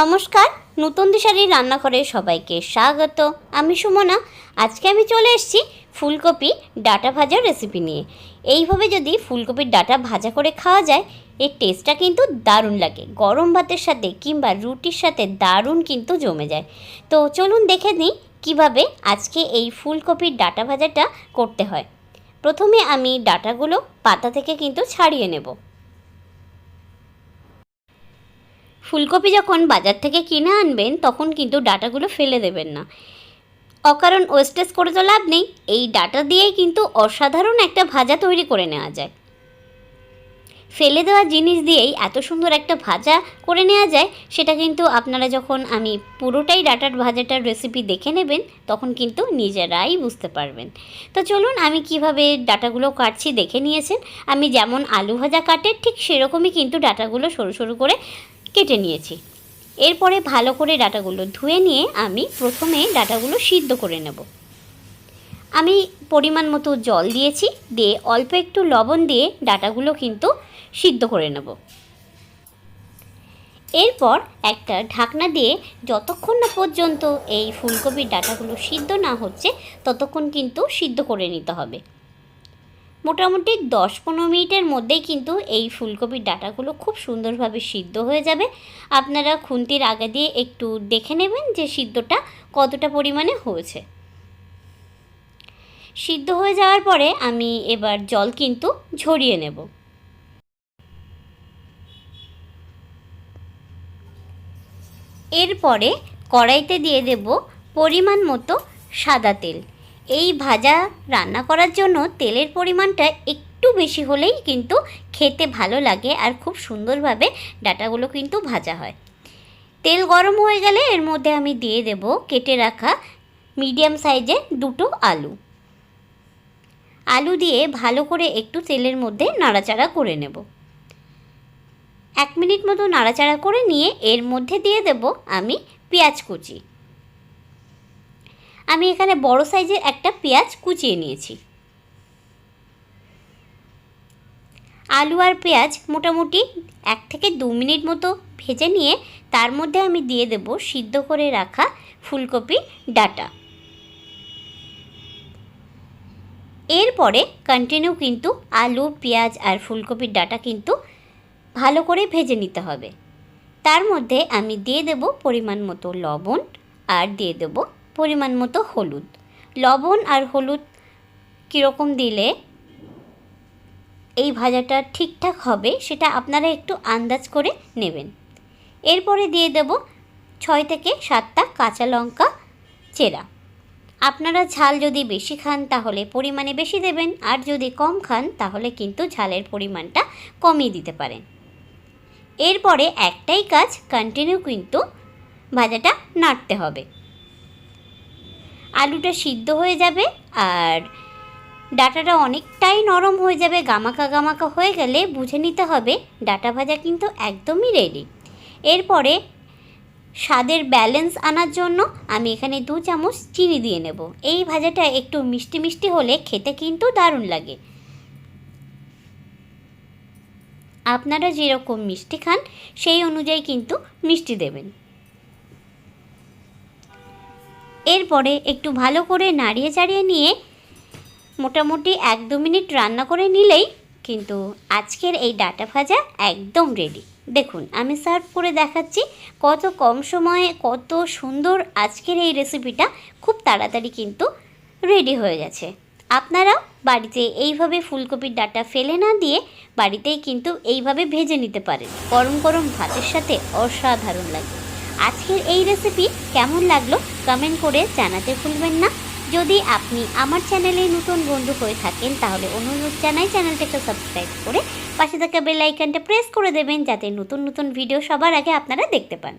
নমস্কার, নতুন দিশারি রান্নাঘরে সবাইকে স্বাগত। আমি সুমনা। আজকে আমি চলে এসেছি ফুলকপি ডাটা ভাজার রেসিপি নিয়ে। এইভাবে যদি ফুলকপির ডাটা ভাজা করে খাওয়া যায়, এর টেস্টটা কিন্তু দারুণ লাগে। গরম ভাতের সাথে কিংবা রুটির সাথে দারুণ কিন্তু জমে যায়। তো চলুন দেখে নিই কীভাবে আজকে এই ফুলকপির ডাটা ভাজাটা করতে হয়। প্রথমে আমি ডাটাগুলো পাতা থেকে কিন্তু ছাড়িয়ে নেব। ফুলকপি যখন বাজার থেকে কিনে আনবেন, তখন কিন্তু ডাটাগুলো ফেলে দেবেন না। অকারণ ওয়েস্টেজ করে তো লাভ নেই। এই ডাটা দিয়েই কিন্তু অসাধারণ একটা ভাজা তৈরি করে নেওয়া যায়। ফেলে দেওয়া জিনিস দিয়েই এত সুন্দর একটা ভাজা করে নেওয়া যায়, সেটা কিন্তু আপনারা যখন আমি পুরোটাই ডাটার ভাজাটার রেসিপি দেখে নেবেন, তখন কিন্তু নিজেরাই বুঝতে পারবেন। তো চলুন, আমি কীভাবে ডাটাগুলো কাটছি দেখে নিয়েছেন। আমি যেমন আলু ভাজা কাটে, ঠিক সেরকমই কিন্তু ডাটাগুলো সরু সরু করে কেটে নিয়েছি। এরপরে ভালো করে ডাটাগুলো ধুয়ে নিয়ে আমি প্রথমে ডাটাগুলো সিদ্ধ করে নেব। আমি পরিমাণ মতো জল দিয়েছি, দিয়ে অল্প একটু লবণ দিয়ে ডাটাগুলো কিন্তু সিদ্ধ করে নেব। এরপর একটা ঢাকনা দিয়ে যতক্ষণ না পর্যন্ত এই ফুলকপির ডাটাগুলো সিদ্ধ না হচ্ছে, ততক্ষণ কিন্তু সিদ্ধ করে নিতে হবে। মোটামুটি দশ পনেরো মিনিটের মধ্যেই কিন্তু এই ফুলকপির ডাটাগুলো খুব সুন্দরভাবে সিদ্ধ হয়ে যাবে। আপনারা খুন্তির আগে দিয়ে একটু দেখে নেবেন যে সিদ্ধটা কতটা পরিমাণে হয়েছে। সিদ্ধ হয়ে যাওয়ার পরে আমি এবার জল কিন্তু ঝরিয়ে নেব। এরপরে কড়াইতে দিয়ে দেব পরিমাণ মতো সাদা তেল। এই ভাজা রান্না করার জন্য তেলের পরিমাণটা একটু বেশি হলেই কিন্তু খেতে ভালো লাগে আর খুব সুন্দরভাবে ডাটাগুলো কিন্তু ভাজা হয়। তেল গরম হয়ে গেলে এর মধ্যে আমি দিয়ে দেব কেটে রাখা মিডিয়াম সাইজে দুটো আলু। আলু দিয়ে ভালো করে একটু তেলের মধ্যে নাড়াচাড়া করে নেব। এক মিনিট মতো নাড়াচাড়া করে নিয়ে এর মধ্যে দিয়ে দেব আমি পেঁয়াজ কুচি। আমি এখানে বড় সাইজের একটা পেঁয়াজ কুচিয়ে নিয়েছি। আলু আর পেঁয়াজ মোটামুটি এক থেকে দু মিনিট মতো ভেজে নিয়ে তার মধ্যে আমি দিয়ে দেব সিদ্ধ করে রাখা ফুলকপি ডাটা। এরপরে কন্টিনিউ কিন্তু আলু, পেঁয়াজ আর ফুলকপির ডাটা কিন্তু ভালো করে ভেজে নিতে হবে। তার মধ্যে আমি দিয়ে দেব পরিমাণ মতো লবণ আর দিয়ে দেব পরিমাণ মতো হলুদ। লবণ আর হলুদ কীরকম দিলে এই ভাজাটা ঠিকঠাক হবে সেটা আপনারা একটু আন্দাজ করে নেবেন। এরপরে দিয়ে দেব ছয় থেকে সাতটা কাঁচা লঙ্কা চেরা। আপনারা ঝাল যদি বেশি খান তাহলে পরিমাণে বেশি দেবেন, আর যদি কম খান তাহলে কিন্তু ঝালের পরিমাণটা কমিয়ে দিতে পারেন। এরপরে একটাই কাজ কন্টিনিউ কিন্তু ভাজাটা নাড়তে হবে। আলুটা সিদ্ধ হয়ে যাবে আর ডাটাটা অনেকটাই নরম হয়ে যাবে, গামাকা গামাকা হয়ে গেলে বুঝে নিতে হবে ডাটা ভাজা কিন্তু একদমই রেডি এরপরে স্বাদের ব্যালেন্স আনার জন্য আমি এখানে দু চামচ চিনি দিয়ে নেব। এই ভাজাটা একটু মিষ্টি মিষ্টি হলে খেতে কিন্তু দারুণ লাগে। আপনারা যেরকম মিষ্টি খান, সেই অনুযায়ী কিন্তু মিষ্টি দেবেন। এরপরে একটু ভালো করে নাড়িয়ে চাড়িয়ে নিয়ে মোটামুটি এক দু মিনিট রান্না করে নিলেই কিন্তু আজকের এই ডাটা ভাজা একদম রেডি দেখুন, আমি সার্ভ করে দেখাচ্ছি কত কম সময়ে কত সুন্দর আজকের এই রেসিপিটা খুব তাড়াতাড়ি কিন্তু রেডি হয়ে গেছে। আপনারাও বাড়িতে এইভাবে ফুলকপির ডাটা ফেলে না দিয়ে বাড়িতেই কিন্তু এইভাবে ভেজে নিতে পারেন। গরম গরম ভাতের সাথে অসাধারণ লাগে। আজকের এই রেসিপি কেমন লাগল কমেন্ট করে জানাতে ভুলবেন না। যদি আপনি আমার চ্যানেলে নতুন বন্ধু হয়ে থাকেন, তাহলে অনুরোধ জানাই চ্যানেলটাকে সাবস্ক্রাইব করে পাশে থাকা বেল আইকনটা প্রেস করে দেবেন, যাতে নতুন নতুন ভিডিও সবার আগে আপনারা দেখতে পান।